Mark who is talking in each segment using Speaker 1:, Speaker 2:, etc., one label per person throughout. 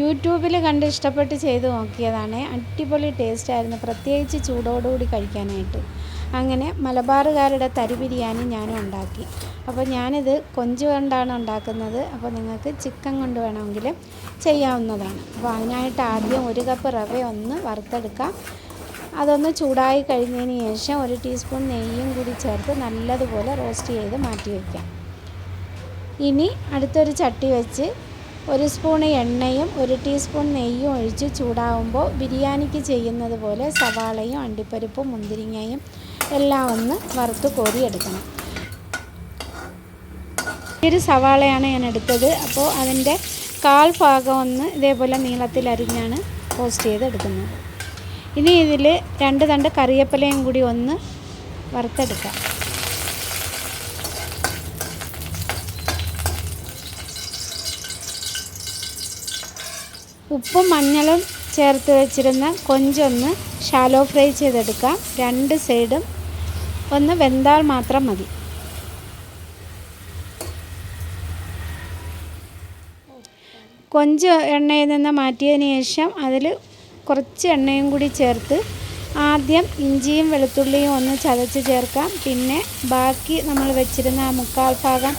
Speaker 1: യൂട്യൂബിൽ കണ്ട് ഇഷ്ടപ്പെട്ട് ചെയ്ത് നോക്കിയതാണ്. അടിപൊളി ടേസ്റ്റ് ആയിരുന്നു. പ്രത്യേകിച്ച് ചൂടോടുകൂടി കഴിക്കാനായിട്ട്. അങ്ങനെ മലബാറുകാരുടെ തരി ബിരിയാണി ഞാനും ഉണ്ടാക്കി. അപ്പോൾ ഞാനിത് കൊഞ്ച് കൊണ്ടാണ് ഉണ്ടാക്കുന്നത്. അപ്പോൾ നിങ്ങൾക്ക് ചിക്കൻ കൊണ്ട് വേണമെങ്കിൽ ചെയ്യാവുന്നതാണ്. അപ്പോൾ അതിനായിട്ട് ആദ്യം ഒരു കപ്പ് റവ ഒന്ന് വറുത്തെടുക്കാം. അതൊന്ന് ചൂടായി കഴിഞ്ഞതിന് ശേഷം ഒരു ടീസ്പൂൺ നെയ്യും കൂടി ചേർത്ത് നല്ലതുപോലെ റോസ്റ്റ് ചെയ്ത് മാറ്റി വയ്ക്കാം ഇനി അടുത്തൊരു ചട്ടി വെച്ച് ഒരു സ്പൂൺ എണ്ണയും ഒരു ടീസ്പൂൺ നെയ്യും ഒഴിച്ച് ചൂടാവുമ്പോൾ ബിരിയാണിക്ക് ചെയ്യുന്നത് പോലെ സവാളയും അണ്ടിപ്പരിപ്പും മുന്തിരിങ്ങയും എല്ലാം ഒന്ന് വറുത്ത് കോരിയെടുക്കണം. ഒരു സവാളയാണ് ഞാൻ എടുത്തത്. അപ്പോൾ അതിന്റെ കാൽ ഭാഗം ഒന്ന് ഇതേപോലെ നീളത്തിൽ അരിഞ്ഞാണ് പോസ്റ്റ് ചെയ്തെടുക്കുന്നത്. ഇനി ഇതിൽ രണ്ട് തണ്ട് കറിയപ്പലയും കൂടി ഒന്ന് വറുത്തെടുക്കാം. ഉപ്പും മഞ്ഞളും ചേർത്ത് വെച്ചിരുന്ന കൊഞ്ചൊന്ന് ഷാലോ ഫ്രൈ ചെയ്തെടുക്കാം രണ്ട് സൈഡും ഒന്ന് വെന്താൽ മാത്രം മതി. കൊഞ്ച് എണ്ണയിൽ നിന്ന് മാറ്റിയതിന് ശേഷം അതിൽ കുറച്ച് എണ്ണയും കൂടി ചേർത്ത് ആദ്യം ഇഞ്ചിയും വെളുത്തുള്ളിയും ഒന്ന് ചതച്ച് ചേർക്കാം. പിന്നെ ബാക്കി നമ്മൾ വെച്ചിരുന്ന ആ മുക്കാൽ ഭാഗം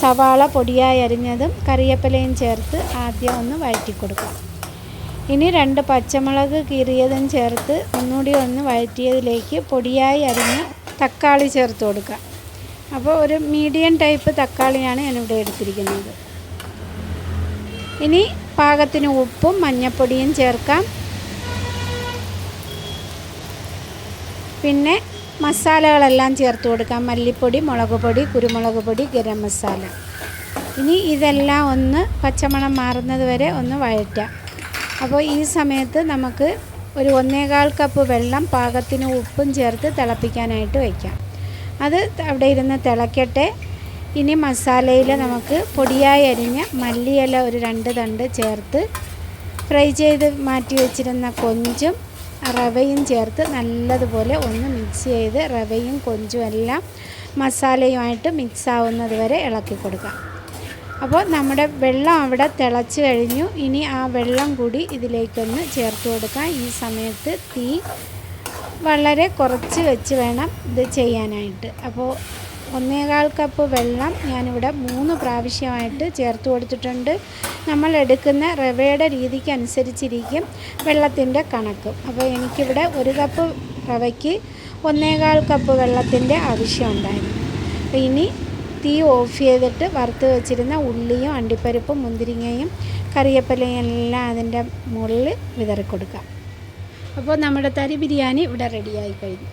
Speaker 1: സവാള പൊടിയായി അരിഞ്ഞതും കറിവേപ്പിലയും ചേർത്ത് ആദ്യം ഒന്ന് വഴറ്റി കൊടുക്കാം ഇനി രണ്ട് പച്ചമുളക് കീറിയതും ചേർത്ത് ഒന്നുകൂടി ഒന്ന് വഴറ്റിയതിലേക്ക് പൊടിയായി അരിഞ്ഞ് തക്കാളി ചേർത്ത് കൊടുക്കാം അപ്പോൾ ഒരു മീഡിയം ടൈപ്പ് തക്കാളിയാണ് ഞാനിവിടെ എടുത്തിരിക്കുന്നത്. ഇനി പാകത്തിന് ഉപ്പും മഞ്ഞൾപ്പൊടിയും ചേർക്കാം. പിന്നെ മസാലകളെല്ലാം ചേർത്ത് കൊടുക്കാം. മല്ലിപ്പൊടി മുളക് പൊടി കുരുമുളക് പൊടി ഗരം മസാല. ഇനി ഇതെല്ലാം ഒന്ന് പച്ചമണം മാറുന്നത് വരെ ഒന്ന് വഴറ്റാം. അപ്പോൾ ഈ സമയത്ത് നമുക്ക് ഒരു ഒന്നേകാൽ കപ്പ് വെള്ളം പാകത്തിന് ഉപ്പും ചേർത്ത് തിളപ്പിക്കാനായിട്ട് വയ്ക്കാം. അത് അവിടെ ഇരുന്ന് തിളക്കട്ടെ. ഇനി മസാലയിൽ നമുക്ക് പൊടിയായി അരിഞ്ഞ മല്ലിയില ഒരു രണ്ട് തണ്ട് ചേർത്ത് ഫ്രൈ ചെയ്ത് മാറ്റി വെച്ചിരുന്ന കൊഞ്ചും റവയും ചേർത്ത് നല്ലതുപോലെ ഒന്ന് മിക്സ് ചെയ്ത് റവയും കൊഞ്ചും എല്ലാം മസാലയുമായിട്ട് മിക്സ് ആവുന്നത് വരെ ഇളക്കി കൊടുക്കാം. അപ്പോൾ നമ്മുടെ വെള്ളം അവിടെ തിളച്ച് കഴിഞ്ഞു. ഇനി ആ വെള്ളം കൂടി ഇതിലേക്കൊന്ന് ചേർത്ത് കൊടുക്കാം. ഈ സമയത്ത് തീ വളരെ കുറച്ച് വെച്ച് വേണം ഇത് ചെയ്യാനായിട്ട്. അപ്പോൾ ഒന്നേകാൽ കപ്പ് വെള്ളം ഞാനിവിടെ മൂന്ന് പ്രാവശ്യമായിട്ട് ചേർത്ത് കൊടുത്തിട്ടുണ്ട്. നമ്മൾ എടുക്കുന്ന റവയുടെ രീതിക്ക് അനുസരിച്ചിരിക്കും വെള്ളത്തിന്റെ കണക്ക്. അപ്പോൾ എനിക്കിവിടെ ഒരു കപ്പ് റവയ്ക്ക് ഒന്നേകാൽ കപ്പ് വെള്ളത്തിന്റെ ആവശ്യമുണ്ടായിരുന്നു അപ്പോൾ ഇനി തീ ഓഫ് ചെയ്തിട്ട് വറുത്ത് വെച്ചിരുന്ന ഉള്ളിയും അണ്ടിപ്പരിപ്പും മുന്തിരിങ്ങയും കറിവേപ്പിലയും എല്ലാം അതിന്റെ മുകളിൽ വിതറി കൊടുക്കാം അപ്പോൾ നമ്മുടെ തരി ബിരിയാണി ഇവിടെ റെഡിയായി കഴിഞ്ഞു.